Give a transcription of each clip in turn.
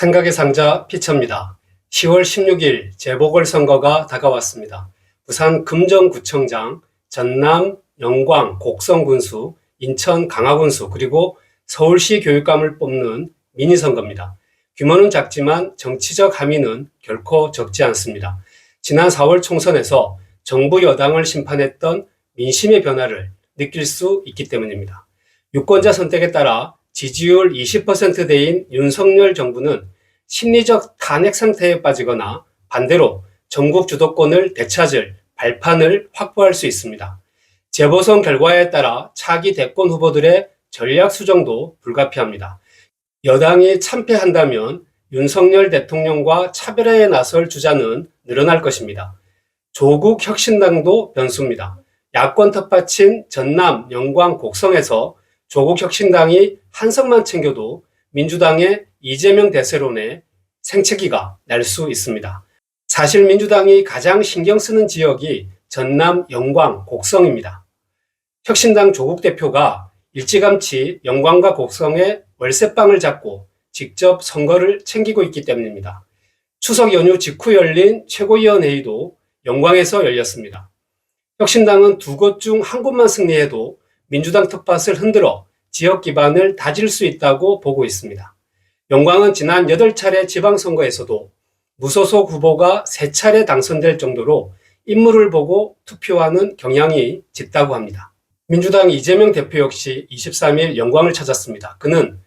생각의 상자 피처입니다. 10월 16일 재보궐선거가 다가왔습니다. 부산 금정구청장, 전남 영광 곡성군수, 인천 강화군수, 그리고 서울시 교육감을 뽑는 미니선거입니다. 규모는 작지만 정치적 함의는 결코 적지 않습니다. 지난 4월 총선에서 정부 여당을 심판했던 민심의 변화를 느낄 수 있기 때문입니다. 유권자 선택에 따라 지지율 20%대인 윤석열 정부는 심리적 탄핵 상태에 빠지거나 반대로 전국 주도권을 되찾을 발판을 확보할 수 있습니다. 재보선 결과에 따라 차기 대권 후보들의 전략 수정도 불가피합니다. 여당이 참패한다면 윤석열 대통령과 차별화에 나설 주자는 늘어날 것입니다. 조국 혁신당도 변수입니다. 야권 텃밭인 전남, 영광, 곡성에서 조국 혁신당이 한 석만 챙겨도 민주당의 이재명 대세론에 생채기가 날 수 있습니다. 사실 민주당이 가장 신경 쓰는 지역이 전남, 영광, 곡성입니다. 혁신당 조국 대표가 일찌감치 영광과 곡성에 월세방을 잡고 직접 선거를 챙기고 있기 때문입니다. 추석 연휴 직후 열린 최고위원회의도 영광에서 열렸습니다. 혁신당은 두 곳 중 한 곳만 승리해도 민주당 텃밭을 흔들어 지역 기반을 다질 수 있다고 보고 있습니다. 영광은 지난 8차례 지방선거에서도 무소속 후보가 3차례 당선될 정도로 인물을 보고 투표하는 경향이 짙다고 합니다. 민주당 이재명 대표 역시 23일 영광을 찾았습니다. 그는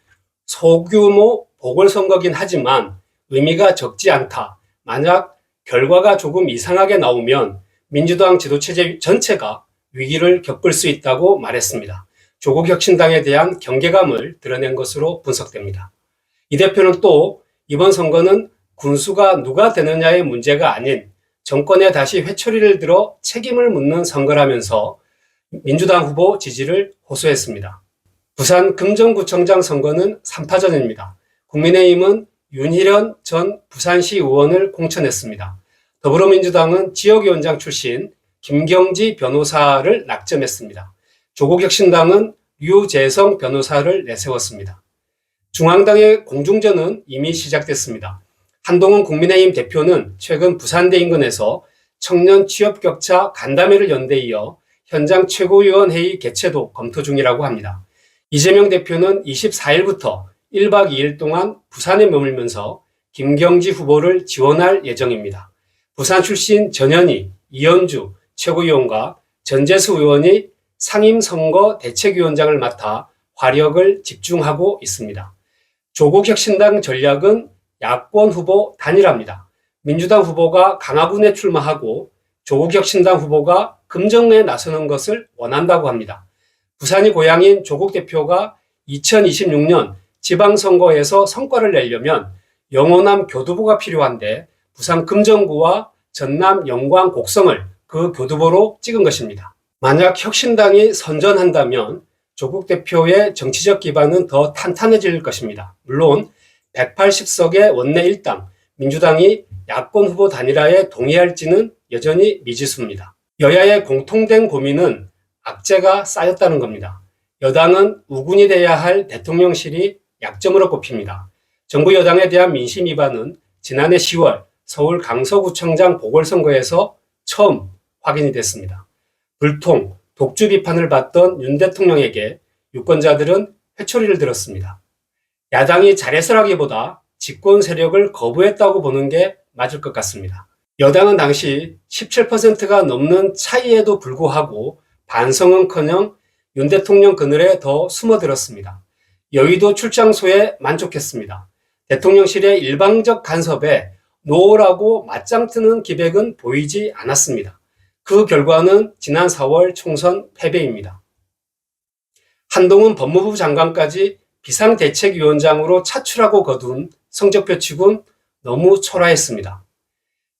소규모 보궐선거긴 하지만 의미가 적지 않다. 만약 결과가 조금 이상하게 나오면 민주당 지도체제 전체가 위기를 겪을 수 있다고 말했습니다. 조국 혁신당에 대한 경계감을 드러낸 것으로 분석됩니다. 이 대표는 또 이번 선거는 군수가 누가 되느냐의 문제가 아닌 정권에 다시 회초리를 들어 책임을 묻는 선거라면서 민주당 후보 지지를 호소했습니다. 부산 금정구청장 선거는 3파전입니다. 국민의힘은 윤희련 전 부산시 의원을 공천했습니다. 더불어민주당은 지역위원장 출신 김경지 변호사를 낙점했습니다. 조국혁신당은 류재성 변호사를 내세웠습니다. 중앙당의 공중전은 이미 시작됐습니다. 한동훈 국민의힘 대표는 최근 부산대 인근에서 청년 취업 격차 간담회를 연대 이어 현장 최고위원 회의 개최도 검토 중이라고 합니다. 이재명 대표는 24일부터 1박 2일 동안 부산에 머물면서 김경지 후보를 지원할 예정입니다. 부산 출신 전현희, 이현주 최고위원과 전재수 의원이 상임선거 대책위원장을 맡아 화력을 집중하고 있습니다. 조국혁신당 전략은 야권 후보 단일화입니다. 민주당 후보가 강화군에 출마하고 조국혁신당 후보가 금정에 나서는 것을 원한다고 합니다. 부산이 고향인 조국 대표가 2026년 지방선거에서 성과를 내려면 영호남 교두보가 필요한데 부산 금정구와 전남 영광 곡성을 그 교두보로 찍은 것입니다. 만약 혁신당이 선전한다면 조국 대표의 정치적 기반은 더 탄탄해질 것입니다. 물론 180석의 원내 일당 민주당이 야권 후보 단일화에 동의할지는 여전히 미지수입니다. 여야의 공통된 고민은 악재가 쌓였다는 겁니다. 여당은 우군이 돼야 할 대통령실이 약점으로 꼽힙니다. 정부 여당에 대한 민심 위반은 지난해 10월 서울 강서구청장 보궐선거에서 처음 확인이 됐습니다. 불통, 독주 비판을 받던 윤 대통령에게 유권자들은 회초리를 들었습니다. 야당이 잘해서라기보다 집권 세력을 거부했다고 보는 게 맞을 것 같습니다. 여당은 당시 17%가 넘는 차이에도 불구하고 반성은커녕 윤 대통령 그늘에 더 숨어들었습니다. 여의도 출장소에 만족했습니다. 대통령실의 일방적 간섭에 노라고 맞짱 뜨는 기백은 보이지 않았습니다. 그 결과는 지난 4월 총선 패배입니다. 한동훈 법무부 장관까지 비상대책위원장으로 차출하고 거둔 성적표 치곤 너무 초라했습니다.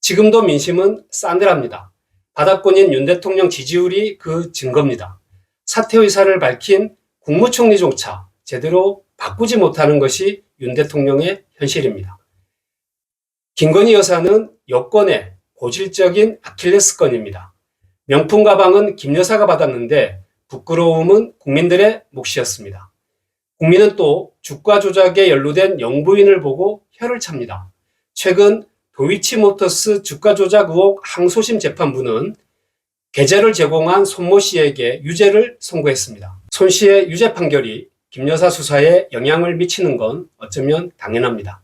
지금도 민심은 싸늘합니다. 바닥권인 윤 대통령 지지율이 그 증거입니다. 사퇴 의사를 밝힌 국무총리조차 제대로 바꾸지 못하는 것이 윤 대통령의 현실입니다. 김건희 여사는 여권의 고질적인 아킬레스건입니다. 명품 가방은 김 여사가 받았는데 부끄러움은 국민들의 몫이었습니다. 국민은 또 주가 조작에 연루된 영부인을 보고 혀를 찹니다. 최근 도이치모터스 주가 조작 의혹 항소심 재판부는 계좌를 제공한 손모 씨에게 유죄를 선고했습니다. 손 씨의 유죄 판결이 김 여사 수사에 영향을 미치는 건 어쩌면 당연합니다.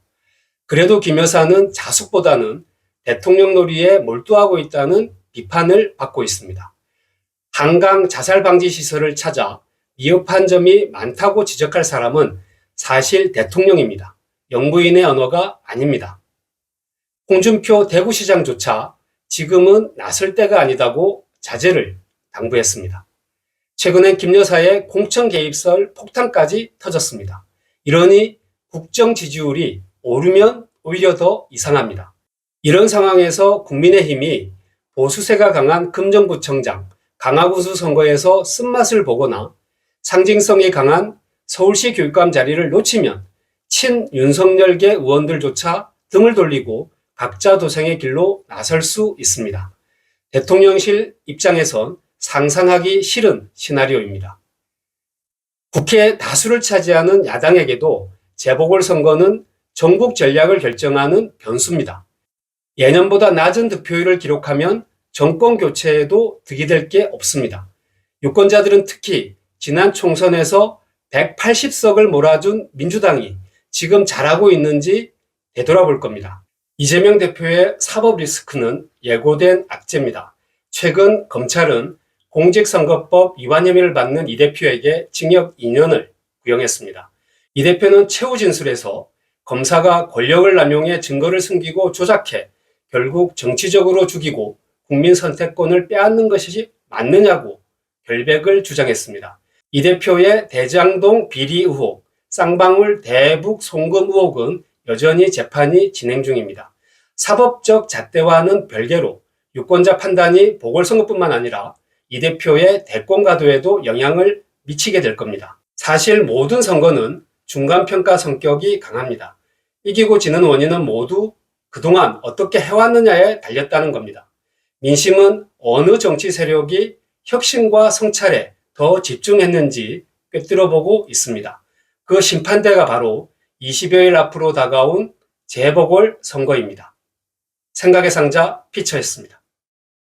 그래도 김 여사는 자숙보다는 대통령 놀이에 몰두하고 있다는 비판을 받고 있습니다. 한강 자살 방지 시설을 찾아 미흡한 점이 많다고 지적할 사람은 사실 대통령입니다. 영부인의 언어가 아닙니다. 홍준표 대구시장조차 지금은 나설 때가 아니다고 자제를 당부했습니다. 최근엔 김 여사의 공천 개입설 폭탄까지 터졌습니다. 이러니 국정 지지율이 오르면 오히려 더 이상합니다. 이런 상황에서 국민의힘이 보수세가 강한 금정구청장, 강화군수 선거에서 쓴맛을 보거나 상징성이 강한 서울시 교육감 자리를 놓치면 친 윤석열계 의원들조차 등을 돌리고 각자 도생의 길로 나설 수 있습니다. 대통령실 입장에선 상상하기 싫은 시나리오입니다. 국회 다수를 차지하는 야당에게도 재보궐선거는 전국 전략을 결정하는 변수입니다. 예년보다 낮은 득표율을 기록하면 정권 교체에도 득이 될 게 없습니다. 유권자들은 특히 지난 총선에서 180석을 몰아준 민주당이 지금 잘하고 있는지 되돌아볼 겁니다. 이재명 대표의 사법 리스크는 예고된 악재입니다. 최근 검찰은 공직선거법 위반 혐의를 받는 이 대표에게 징역 2년을 구형했습니다. 이 대표는 최후 진술에서 검사가 권력을 남용해 증거를 숨기고 조작해 결국 정치적으로 죽이고 국민 선택권을 빼앗는 것이 맞느냐고 결백을 주장했습니다. 이 대표의 대장동 비리 의혹, 쌍방울 대북 송금 의혹은 여전히 재판이 진행 중입니다. 사법적 잣대와는 별개로 유권자 판단이 보궐선거뿐만 아니라 이 대표의 대권 가도에도 영향을 미치게 될 겁니다. 사실 모든 선거는 중간평가 성격이 강합니다. 이기고 지는 원인은 모두 그동안 어떻게 해왔느냐에 달렸다는 겁니다. 민심은 어느 정치 세력이 혁신과 성찰에 더 집중했는지 꿰뚫어보고 있습니다. 그 심판대가 바로 20여일 앞으로 다가온 재보궐 선거입니다. 생각의 상자 피처였습니다.